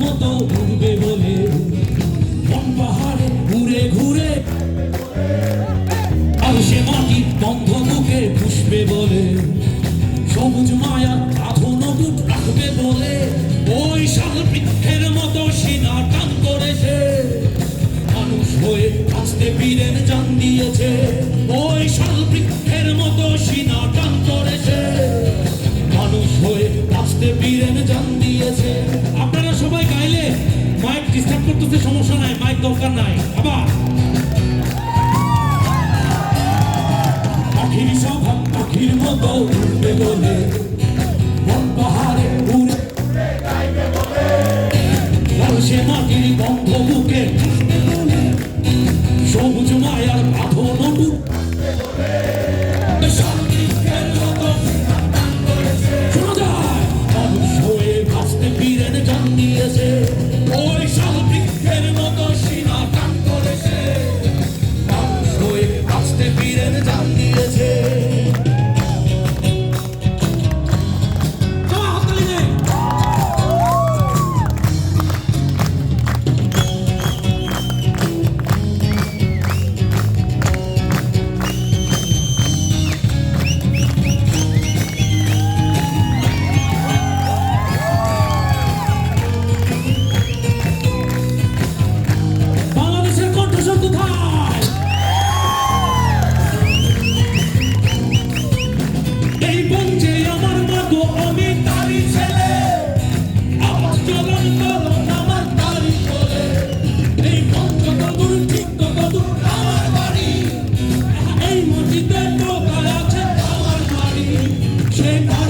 মতো উড়বে বলে। মন পাহাড়ে ঘুরে ঘুরে আর সে মাটির বন্ধ মুখে পুষবে বলে। সবুজ মায়া আধন দুট রাখবে বলে। ওই শাল বৃক্ষের মতো সিনা টান করেছে। মানুষ হয়ে আসতে বীরের জান দিয়েছে। ওই শাল বৃক্ষের করতেছে সমস্যা নাই মাইক দরকার নাই আবার পাখির স্বভাব পাখির মতো বলে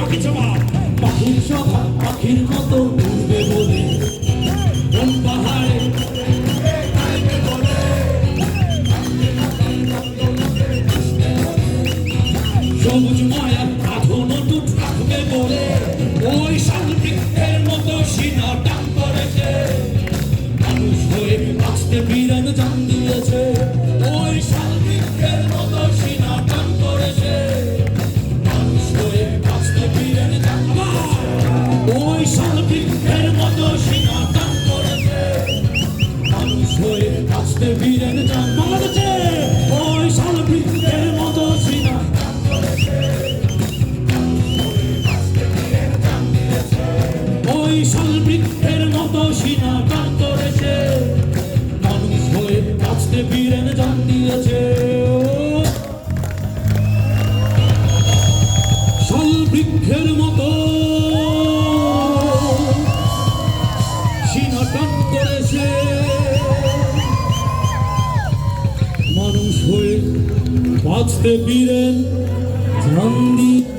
পাখি চাপা পাখির সভা পাখির মতো। শাল মতো করেছে মানুষ হয়ে বাংলাদেশে ওই বৃক্ষের মতো সিনা বৃক্ষের মতো করেছে। মানুষ হয়ে বাঁচতে বীরেন বীরেন জান দিয়ে